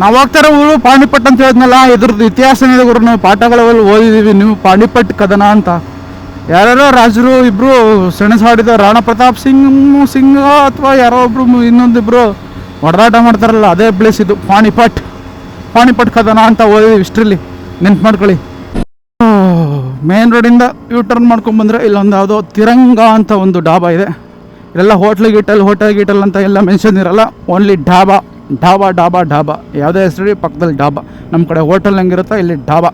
ನಾವು ಹೋಗ್ತಾರೆ ಊರು ಪಾಣಿಪಟ್ ಅಂತ ಹೇಳಿದ್ನಲ್ಲ, ಇದ್ರದ್ದು ಇತಿಹಾಸ ಗುರು, ನಾವು ಪಾಠಗಳಲ್ಲಿ ಓದಿದ್ದೀವಿ ನೀವು ಪಾಣಿಪಟ್ ಕದನ ಅಂತ. ಯಾರ್ಯಾರೋ ರಾಜರು ಇಬ್ಬರು ಸೆಣಸಾಡಿದ ರಾಣಾ ಪ್ರತಾಪ್ ಸಿಂಗ್ ಸಿಂಗ್ ಅಥವಾ ಯಾರೋ ಒಬ್ರು ಇನ್ನೊಂದಿಬ್ರು ಹೊಡೆದಾಟ ಮಾಡ್ತಾರಲ್ಲ, ಅದೇ ಪ್ಲೇಸ್ ಇದು. ಪಾಣಿಪಟ್. ಪಾಣಿಪಟ್ ಕದನ ಅಂತ ಓದಿದ್ವಿ, ಇಷ್ಟರಲ್ಲಿ. ನೆನ್ಪು ಮಾಡ್ಕೊಳ್ಳಿ. ಮೇನ್ ರೋಡಿಂದ ಯು ಟರ್ನ್ ಮಾಡ್ಕೊಂಬಂದ್ರೆ ಇಲ್ಲೊಂದು ಯಾವುದೋ ತಿರಂಗ ಅಂತ ಒಂದು ಡಾಬಾ ಇದೆ. ಇಲ್ಲೆಲ್ಲ ಹೋಟ್ಲ್ ಗೀಟಲ್ ಹೋಟೆಲ್ ಗೀಟಲ್ ಅಂತ ಎಲ್ಲ ಮೆನ್ಷನ್ ಇರಲ್ಲ. ಓನ್ಲಿ ಡಾಬಾ ಡಾಬಾ ಡಾಬಾ ಡಾಬಾ. ಯಾವುದೇ ಹೆಸರು ಪಕ್ಕದಲ್ಲಿ ಡಾಬಾ. ನಮ್ಮ ಕಡೆ ಹೋಟೆಲ್ ಹೆಂಗಿರುತ್ತೋ ಇಲ್ಲಿ ಡಾಬಾ.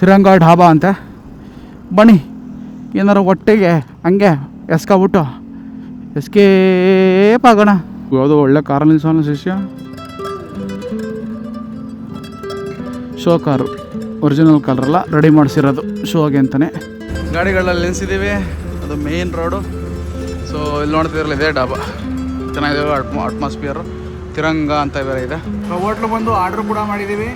ತಿರಂಗ ಡಾಬಾ ಅಂತೆ. ಬನ್ನಿ, ಏನಾರು ಒಟ್ಟಿಗೆ ಹಂಗೆ ಎಸ್ಕೊಬಿಟ್ಟು ಎಸ್ಕೇಪ್ ಆಗೋಣ. ಯಾವುದೋ ಒಳ್ಳೆ ಕಾರಲ್ಲಿ ನಿಲ್ಸೋಣ ಶಿಷ್ಯ. Show car. ಒರಿಜಿನಲ್ ಕಲರಲ್ಲ ರೆಡಿ ಮಾಡಿಸಿರೋದು. ಶೋಗೆ ಅಂತಲೇ ಗಾಡಿಗಳಲ್ಲಿ ನಿಲ್ಸಿದ್ದೀವಿ ಅದು ಮೇನ್ ರೋಡು ಸೊ ಇಲ್ಲಿ ನೋಡ್ತಿದ್ರಲ್ಲ ಇದೇ ಡಾಬಾ. ಚೆನ್ನಾಗಿದೆ ಅಟ್ಮಾಸ್ಫಿಯರು ತಿರಂಗ ಅಂತ ಬೇರೆ ಇದೆ. ಹೋಟ್ಲು ಬಂದು ಆರ್ಡ್ರ್ ಕೂಡ ಮಾಡಿದ್ದೀವಿ.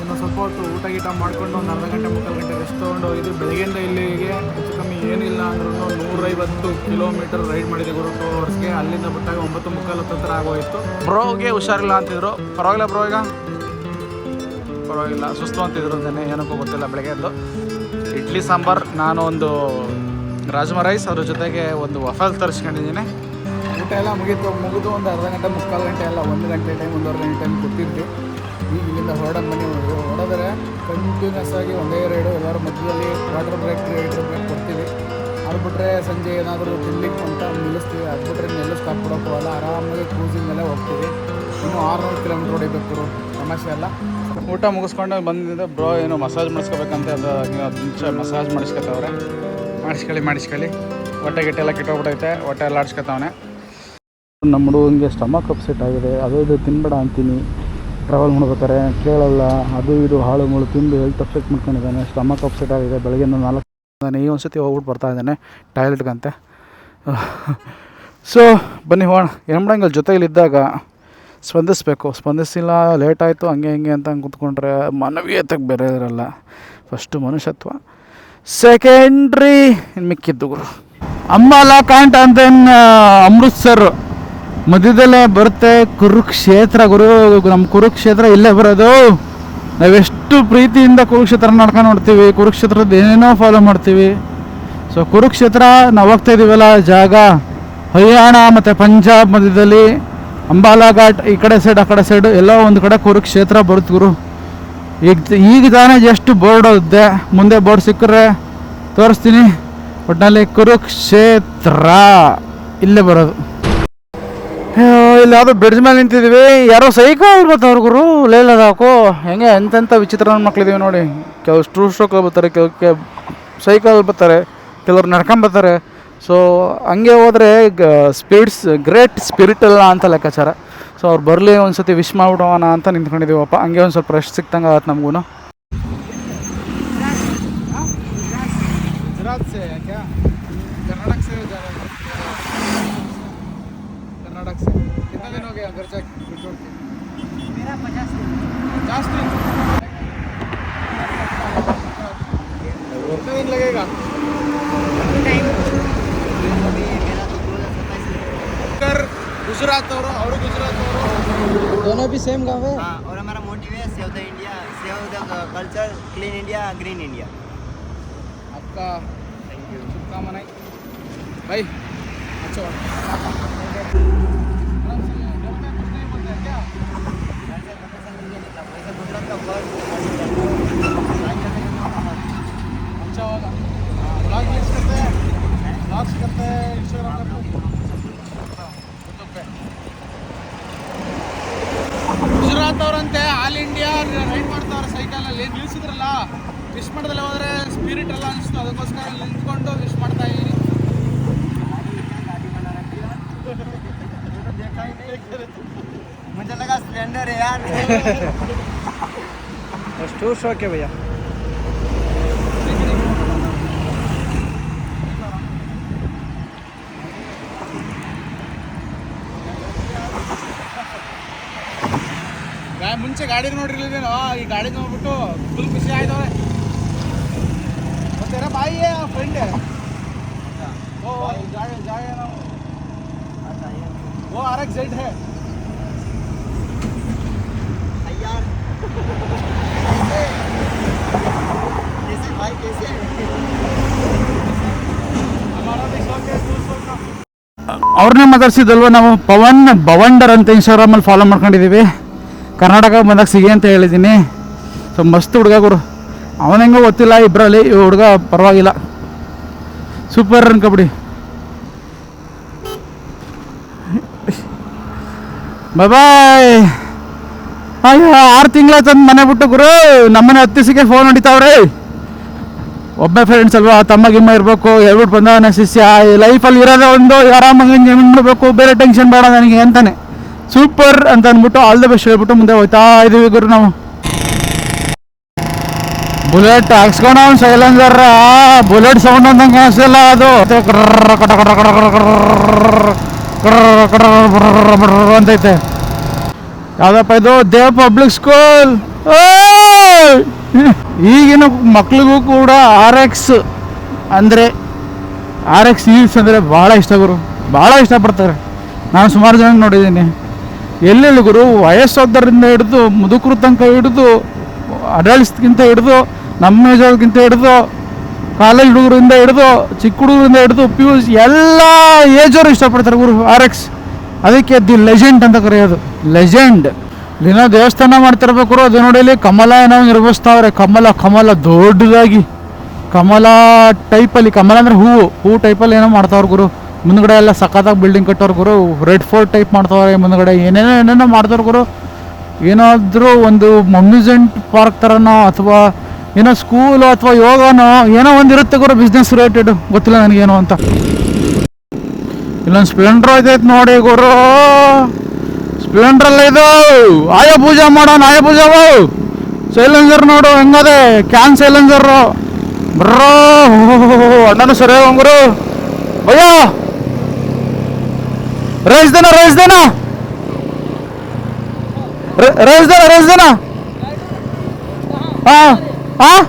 ಇನ್ನು ಸ್ವಲ್ಪ ಹೊತ್ತು ಊಟ ಗೀಟ ಮಾಡಿಕೊಂಡು ಒಂದು ಅರ್ಧ ಗಂಟೆ ಮುಕ್ಕಾಲು ಗಂಟೆ ರೆಸ್ಟ್ ತೊಗೊಂಡು ಇದು ಬೆಳಗ್ಗೆಯಿಂದ ಇಲ್ಲಿಗೆ ಹೆಚ್ಚು ಕಮ್ಮಿ ಏನಿಲ್ಲ ಅಂದ್ರೂ ನೂರೈವತ್ತು ಕಿಲೋಮೀಟರ್ ರೈಡ್ ಮಾಡಿದೆ ಗುರು. ಟೂ ಅವರ್ಸ್ಗೆ ಅಲ್ಲಿಂದ ಬಿಟ್ಟಾಗ ಒಂಬತ್ತು ಮುಕ್ಕಾಲು ಹತ್ರ ಆಗೋಯಿತು. ಬ್ರೋಗೆ ಹುಷಾರಿಲ್ಲ ಅಂತಿದ್ರು. ಪರವಾಗಿಲ್ಲ ಬ್ರೋ ಈಗ. ಪರವಾಗಿಲ್ಲ. ಸುಸ್ತು ಅಂತ ನೆನೆ ಏನಕ್ಕೂ ಗೊತ್ತಿಲ್ಲ ಬೆಳಗ್ಗೆ ಎದ್ದು. ಇಡ್ಲಿ ಸಾಂಬಾರ್, ನಾನು ಒಂದು ರಾಜ್ಮಾ ರೈಸ್, ಅದ್ರ ಜೊತೆಗೆ ಒಂದು ವಫಲ್ ತರಿಸ್ಕೊಂಡಿದ್ದೀನಿ. ಊಟ ಎಲ್ಲ ಮುಗಿತು. ಮುಗಿದು ಒಂದು ಅರ್ಧ ಗಂಟೆ, ಮುಕ್ಕಾಲು ಗಂಟೆ ಎಲ್ಲ ಒಂದು ಗಂಟೆ ಟೈಮ್ ಒಂದೂವರೆ ಗಂಟೆ ಟೈಮ್ ಕೊಟ್ಟಿದ್ವಿ ಈಗ ಇಲ್ಲಿಂದ ಹೊರಡೋದು ಮನೆ ಹೊರಡಿದ್ರೆ ಕಂಟಿನ್ಯೂಸ್ ಆಗಿ ಒಂದೇ ಎರಡು, ಎಲ್ಲರೂ ಮಧ್ಯದಲ್ಲಿ ವಾಟರ್ ಬ್ರೇಕ್ ಎರಡು ಬ್ರೇಕ್ ಕೊಡ್ತೀವಿ. ಅದು ಬಿಟ್ಟರೆ ಸಂಜೆ ಏನಾದರೂ ತಿನ್ಲಿಕ್ಕೆ ಅಂತ ನಿಲ್ಲಿಸ್ತೀವಿ. ಅದು ಬಿಟ್ಟರೆ ಎಲ್ಲೂ ಸ್ಟಾಪ್ ಕೊಡೋಕೆ ಹೋಗಲ್ಲ ಆರಾಮಾಗಿ ಕ್ರೂಸಿಂಗ್ ಮೇಲೆ ಹೋಗ್ತೀವಿ. ಇನ್ನೂ ಆರುನೂರು ಕಿಲೋಮೀಟ್ರ್ ಹೊಡಿಬೇಕು ಸಮಸ್ಯೆ ಅಲ್ಲ ಊಟ ಮುಗಿಸ್ಕೊಂಡು ಬಂದಿದ್ದೆ, ಬ್ರೋ, ಏನೋ ಮಸಾಜ್ ಮಾಡಿಸ್ಕೋಬೇಕಂತ, ಅದು ಹತ್ತು ನಿಮಿಷ ಮಸಾಜ್ ಮಾಡಿಸ್ಕೊತಾವ್ರೆ. ಮಾಡಿಸ್ಕೊಳ್ಳಿ ಮಾಡಿಸ್ಕೊಳ್ಳಿ. ಹೊಟ್ಟೆ ಗಿಟ್ಟೆ ಎಲ್ಲ ಕೆಟ್ಟೋಗ್ಬಿಟ್ಟೈತೆ ಹೊಟ್ಟೆ ಎಲ್ಲ ಆಡ್ಸ್ಕೊತಾವನೆ. ನಮ್ಮ ಹುಡುಗನಿಗೆ ಸ್ಟಮಕ್ ಅಪ್ಸೆಟ್ ಆಗಿದೆ, ಅದು ಇದು ತಿನ್ಬೇಡ ಅಂತೀನಿ. ಟ್ರಾವೆಲ್ ಮಾಡ್ಬೇಕಾರೆ ಕೇಳಲ್ಲ, ಅದು ಇದು ಹಾಳು ಮುಳು ತಿಂದು ಹೆಲ್ತ್ ಅಪ್ಸೆಟ್ ಮಾಡ್ಕೊಂಡಿದ್ದಾನೆ ಸ್ಟಮಕ್ ಅಪ್ಸೆಟ್ ಆಗಿದೆ, ಬೆಳಗ್ಗೆ ನಾಲ್ಕು ನಾನು ಈ ಒಂದು ಸತಿ ಹೋಗ್ಬಿಟ್ಟು ಬರ್ತಾ ಇದ್ದಾನೆ ಟಾಯ್ಲೆಟ್ಗಂತೆ ಸೊ (laughs) ಬನ್ನಿ ಹೋಣ ಎಂಬಡಂಗಲ್ ಜೊತೆಯಲ್ಲಿದ್ದಾಗ ಸ್ಪಂದಿಸಬೇಕು. ಸ್ಪಂದಿಸಿಲ್ಲ ಲೇಟ್ ಆಯಿತು ಹಂಗೆ ಹಿಂಗೆ ಅಂತ ಕೂತ್ಕೊಂಡ್ರೆ ಮಾನವೀಯತೆಗೆ ಬೇರೆ ಇರಲ್ಲ. ಫಸ್ಟು ಮನುಷ್ಯತ್ವ ಸೆಕೆಂಡ್ರಿ ಮಿಕ್ಕಿದ್ದು ಗುರು. ಅಂಬಾಲ ಕಾಂಟ್ ಅಂತ ಅಮೃತ್ಸರ್ ಮಧ್ಯದಲ್ಲೇ ಬರುತ್ತೆ. ಕುರುಕ್ಷೇತ್ರ ಗುರು ನಮ್ಮ ಕುರುಕ್ಷೇತ್ರ ಇಲ್ಲೇ ಬರೋದು. ನಾವೆಷ್ಟು ಪ್ರೀತಿಯಿಂದ ಕುರುಕ್ಷೇತ್ರ ನಡ್ಕೊಂಡು ನೋಡ್ತೀವಿ ಕುರುಕ್ಷೇತ್ರದ ಏನೇನೋ ಫಾಲೋ ಮಾಡ್ತೀವಿ. ಸೊ ಕುರುಕ್ಷೇತ್ರ ನಾವು ಹೋಗ್ತಾ ಇದ್ದೀವಲ್ಲ ಜಾಗ. ಹರಿಯಾಣ ಮತ್ತು ಪಂಜಾಬ್ ಮಧ್ಯದಲ್ಲಿ. ಅಂಬಾಲಾ ಘಾಟ್ ಈ ಕಡೆ ಸೈಡ್ ಆ ಕಡೆ ಸೈಡ್ ಎಲ್ಲ ಒಂದು ಕಡೆ ಕುರುಕ್ಷೇತ್ರ ಬರುತ್ತೆ ಗುರು. ಈಗ ಈಗ ತಾನೇ ಜಸ್ಟ್ ಬೋರ್ಡ್ ಓದಿದೆ ಮುಂದೆ ಬೋರ್ಡ್ ಸಿಕ್ಕರೆ ತೋರಿಸ್ತೀನಿ. ಒಟ್ಟಿನಲ್ಲಿ ಕುರುಕ್ಷೇತ್ರ ಇಲ್ಲೇ ಬರೋದು. ಇಲ್ಲ ಯಾವುದೋ ಬ್ರಿಡ್ಜ್ ಮೇಲೆ ನಿಂತಿದ್ದೀವಿ. ಯಾರೋ ಸೈಕಲ್ ಬರ್ತಾವ್ರು ಗುರು. ಲೇಲದಾಕು ಹೆಂಗೆ ಎಂತೆಂಥ ವಿಚಿತ್ರ ಮಕ್ಕಳಿದ್ದೀವಿ ನೋಡಿ. ಕೆಲವು ಸ್ಟ್ರೂ ಸ್ಟ್ರೋಕಲ್ಲಿ ಬರ್ತಾರೆ ಕೆಲವಕ್ಕೆ ಸೈಕಲ್ ಬರ್ತಾರೆ, ಕೆಲವ್ರು ನಡ್ಕೊಂಬರ್ತಾರೆ ಸೊ ಹಂಗೆ ಹೋದರೆ ಗ ಸ್ಪಿರಿಟ್ಸ್ ಗ್ರೇಟ್ ಸ್ಪಿರಿಟ್ ಅಲ್ಲ ಅಂತ ಲೆಕ್ಕಾಚಾರ. ಸೊ ಅವ್ರು ಬರಲಿ ಒಂದು ಸತಿ ವಿಶ್ ಮಾಡ್ಬಿಡೋಣ ಅಂತ ನಿಂತ್ಕೊಂಡಿದ್ದೀವಪ್ಪ. ಹಂಗೆ ಒಂದು ಸ್ವಲ್ಪ ರೆಸ್ಟ್ ಸಿಕ್ತಂಗೆ ಆಗತ್ತೆ ನಮಗೂ ಜಾಸ್ತಿ गुजरात और और गुजरात और दोनों भी सेम गाँव है? हाँ और हमारा मोटिव है save the India save the culture clean India green India आपका थैंक यू शुभकामनाएँ। भाई अच्छा।, अच्छा हाँ, गुजरात करते हैं। इंस्टाग्राम करते ಗುಜರಾತ್ ಅವರಂತೆ ಆಲ್ ಇಂಡಿಯಾ ರೈಡ್ ಮಾಡ್ತಾವ್ರೆ ಸೈಕಲಲ್ಲಿ ನಿಲ್ಸಿದ್ರಲ್ಲ ವಿಶ್ ಮಾಡೋದಲ್ಲಿ ಹೋದ್ರೆ ಸ್ಪಿರಿಟ್ ಎಲ್ಲ ಅನಿಸ್ತು ಅದಕ್ಕೋಸ್ಕರ ಇಲ್ಲಿ ನಿಂತ್ಕೊಂಡು ವಿಶ್ ಮಾಡ್ತಾ ಇದ್ದೀನಿ मुझे लगा स्प्लेंडर है यार टू शौक है भैया ಮುಂಚೆ ಗಾಡಿಗೆ ನೋಡಿರ್ಲಿಲ್ಲೇನೋ ಈ ಗಾಡಿ ನೋಡ್ಬಿಟ್ಟು ಫುಲ್ ಖುಷಿ ಆಯ್ತವ್ರೆ ಮತ್ತೆ ಬಾಯಿ ಫ್ರೆಂಡ್ ಓ ಈ ಜಾಗ ಜಾಗ ಏನೋ वो आर एक्स जेड है यार कैसे भाई कैसे हमारा भी शौक है दूर शौक का ಅವ್ರನ್ನೇ ಮಾತಾಡ್ಸಿದ್ದಲ್ವ ನಾವು ಪವನ್ ಭವಂಡರ್ ಅಂತ ಇನ್ಸ್ಟಾಗ್ರಾಮಲ್ಲಿ ಫಾಲೋ ಮಾಡ್ಕೊಂಡಿದ್ದೀವಿ ಕರ್ನಾಟಕ ಬಂದಾಗ ಸಿಗಿ ಅಂತ ಹೇಳಿದ್ದೀನಿ. ಸೊ ಮಸ್ತ್ ಹುಡುಗ ಗುರು. ಅವನ ಹೆಂಗೋ ಗೊತ್ತಿಲ್ಲ ಇಬ್ಬರಲ್ಲಿ ಈ ಹುಡುಗ ಪರವಾಗಿಲ್ಲ. ಸೂಪರ್ ರನ್ ಕಬಡ್ಡಿ ಬಾಯ್ ಅಯ್ಯೋ, ಆರು ತಿಂಗಳಾಯ್ತಂದು ಮನೆ ಬಿಟ್ಟು ಗುರು. ನಮ್ಮನೆ ಹತ್ತಿಸಿಗೆ ಫೋನ್ ಹೊಡಿತಾವ್ರಿ. ಒಬ್ಬ ಫ್ರೆಂಡ್ಸ್ ಅಲ್ವಾ, ತಮ್ಮ ಗಿಮ್ಮ ಇರಬೇಕು ಹೇಳ್ಬಿಟ್ಟು ಬಂದವನ ಶಿಷ್ಯ. ಲೈಫಲ್ಲಿ ಇರೋದೇ ಒಂದು, ಆರಾಮಾಗಿ ಎಂಜಾಯ್ ಮಾಡಬೇಕು, ಬೇರೆ ಟೆನ್ಷನ್ ಬೇಡ ನನಗೆ ಅಂತಾನೆ. ಸೂಪರ್ ಅಂತ ಅಂದ್ಬಿಟ್ಟು ಆಲ್ ದ ಬೆಸ್ಟ್ ಹೇಳ್ಬಿಟ್ಟು ಮುಂದೆ ಹೋಯ್ತಾ ಇದೀವಿ ಗುರು ನಾವು ಬುಲೆಟ್ ಹಾಕ್ಸ್ಕೊಂಡ ಅವ್ನು ಬುಲೆಟ್ ಸೌಂಡ್ ಅಂತ ಕಾಣಿಸಲ್ಲ ಅದು ಅಂತೈತೆ ಯಾವ್ದಪ್ಪ ಇದು ದೇವ್ ಪಬ್ಲಿಕ್ ಸ್ಕೂಲ್ ಈಗಿನ ಮಕ್ಳಿಗೂ ಕೂಡ ಆರ್ ಎಕ್ಸ್ ಅಂದರೆ ಆರ್ ಎಕ್ಸ್ ಈಲ್ಸ್ ಅಂದರೆ ಭಾಳ ಇಷ್ಟ ಗುರು ಭಾಳ ಇಷ್ಟಪಡ್ತಾರೆ ನಾನು ಸುಮಾರು ಜನ ನೋಡಿದ್ದೀನಿ ಎಲ್ಲೆಲ್ಲಿ ಗುರು? ವಯಸ್ಸಾದ್ದರಿಂದ ಹಿಡಿದು, ಮುದುಕರು ತನಕ ಹಿಡಿದು ಅಡಲ್ಟ್ಸ್ಗಿಂತ ಹಿಡಿದು, ನಮ್ಮ ಏಜವ್ರಿಗಿಂತ ಹಿಡಿದು, ಕಾಲೇಜ್ ಹುಡುಗರಿಂದ ಹಿಡಿದು, ಚಿಕ್ಕ ಹುಡುಗರಿಂದ ಹಿಡಿದು ಪಿ ಯು ಎಲ್ಲ ಏಜರು ಇಷ್ಟಪಡ್ತಾರೆ ಗುರು ಆರ್ ಎಕ್ಸ್ ಅದಕ್ಕೆ ದಿ ಲೆಜೆಂಡ್ ಅಂತ ಕರೆಯೋದು. ಲೆಜೆಂಡ್. ದಿನ ದೇವಸ್ಥಾನ ಮಾಡ್ತಿರ್ಬೇಕು ಅದು ನೋಡಿ ಇಲ್ಲಿ ಕಮಲ ಏನೋ ನಿರ್ವಹಿಸ್ತಾವ್ರೆ ಕಮಲ ಕಮಲ ದೊಡ್ಡದಾಗಿ. ಕಮಲ ಟೈಪಲ್ಲಿ ಕಮಲ ಅಂದರೆ ಹೂವು. ಹೂ ಟೈಪಲ್ಲಿ ಏನೋ ಮಾಡ್ತಾವ್ರೆ ಗುರು. ಮುಂದ್ಗಡೆ ಎಲ್ಲ ಸಖತ್ತಾಗಿ ಬಿಲ್ಡಿಂಗ್ ಕಟ್ಟೋರು ಗುರು ರೆಡ್ ಫೋರ್ಟ್ ಟೈಪ್ ಮಾಡ್ತಾವ್ರೆ ಮುಂದ್ಗಡೆ. ಏನೇನೋ ಏನೇನೋ ಮಾಡ್ತಾವ್ರೆ ಗುರು. ಏನಾದರೂ ಒಂದು ಮಮ್ಯೂಸೆಂಟ್ ಪಾರ್ಕ್ ಥರನೋ ಅಥವಾ ಏನೋ ಸ್ಕೂಲು ಅಥವಾ ಯೋಗನೋ ಏನೋ ಒಂದು ಇರುತ್ತೆ ಗುರು ಬಿಸ್ನೆಸ್ ರಿಲೇಟೆಡ್ ಗೊತ್ತಿಲ್ಲ ನನಗೇನು ಅಂತ. ಇಲ್ಲೊಂದು ಸ್ಪ್ಲೆಂಡ್ರ್ ಐತೈತೆ ನೋಡಿ ಗುರು. ಸ್ಪ್ಲೆಂಡ್ರಲ್ಲ ಇದು. ಆಯ ಪೂಜೆ ಮಾಡೋಣ ಆಯ ಪೂಜೆ ಸೈಲೆಂಜರ್ ನೋಡು, ಹೆಂಗದೆ? ಕ್ಯಾನ್ ಸೈಲೆನ್ಸರ್ ಬ್ರೋ ಅಣ್ಣನ ಸರಿ ಗುರು. ಭಯ್ಯ! रेस देना रेस देना। रेस देना रेस देना। हाँ हाँ।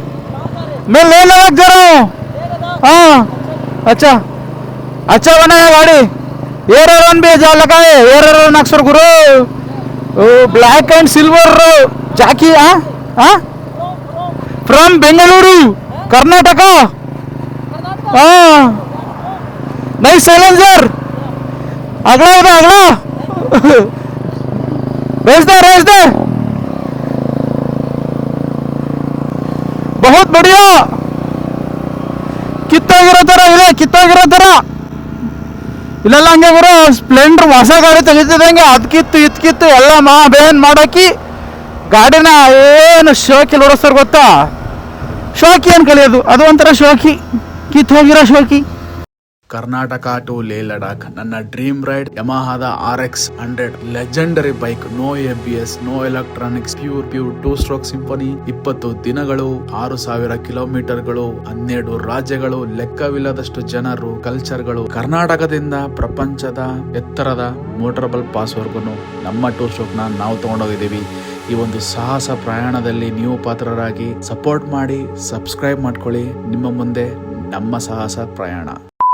मैं ले लगा जा रहा हूँ। हाँ अच्छा। अच्छा बनाया गाड़ी। एयर रन भी जा लगा है। एयर रन अक्सर गुरु। ब्लैक एंड सिल्वर जाकी हाँ हाँ। फ्रॉम बेंगलुरु कर्नाटका हाँ। नहीं सैलेंजर ಅಗಲ ಇದೆ ಅಗಲ रेस दे रेस दे बहुत बढ़िया ಕಿತ್ತೋಗಿರೋ ಥರ ಇದೆ ಕಿತ್ತೋಗಿರೋ ಥರ ಇಲ್ಲೆಲ್ಲ ಹಂಗೆ ಗುರು ಸ್ಪ್ಲೆಂಡರ್ ಹೊಸ ಗಾಡಿ ತೆಗಿತಿದಂಗೆ ಅದ್ ಕಿತ್ತು ಇದ್ ಕಿತ್ತು ಎಲ್ಲ ಮಾ ಬೇನ್ ಮಾಡಾಕಿ ಗಾಡಿನ ಏನು ಶೋಕಿ ಓಡಿಸ್ತಾರೆ ಗೊತ್ತಾ ಶೋಕಿ ಏನು ಕಲಿಯೋದು ಅದು ಒಂಥರ ಶೋಕಿ ಕಿತ್ತು ಹೋಗಿರೋ ಶೋಕಿ ಕರ್ನಾಟಕ ಟು ಲೇ ಲಡಾಖ್. ನನ್ನ dream ride ಯಮಹಾದ R X hundred legendary bike. No A B S, no electronics, pure pure two stroke symphony ಇಪ್ಪತ್ತು ದಿನಗಳು, ಆರು ಸಾವಿರ ಕಿಲೋಮೀಟರ್ಗಳು, ಹನ್ನೆರಡು ರಾಜ್ಯಗಳು, ಲೆಕ್ಕವಿಲ್ಲದಷ್ಟು ಜನರು, ಕಲ್ಚರ್ಗಳು. ಕರ್ನಾಟಕದಿಂದ ಪ್ರಪಂಚದ ಎತ್ತರದ ಮೋಟರಬಲ್ ಪಾಸ್ವರ್ಗು ನಮ್ಮ ಟೂ ಸ್ಟ್ರೋಕ್ನ ನಾವು ತಗೊಂಡೋಗಿದ್ದೀವಿ. ಈ ಒಂದು ಸಾಹಸ ಪ್ರಯಾಣದಲ್ಲಿ ನೀವು ಪಾತ್ರರಾಗಿ ಸಪೋರ್ಟ್ ಮಾಡಿ, ಸಬ್ಸ್ಕ್ರೈಬ್ ಮಾಡ್ಕೊಳ್ಳಿ. ನಿಮ್ಮ ಮುಂದೆ ನಮ್ಮ ಸಾಹಸ ಪ್ರಯಾಣ.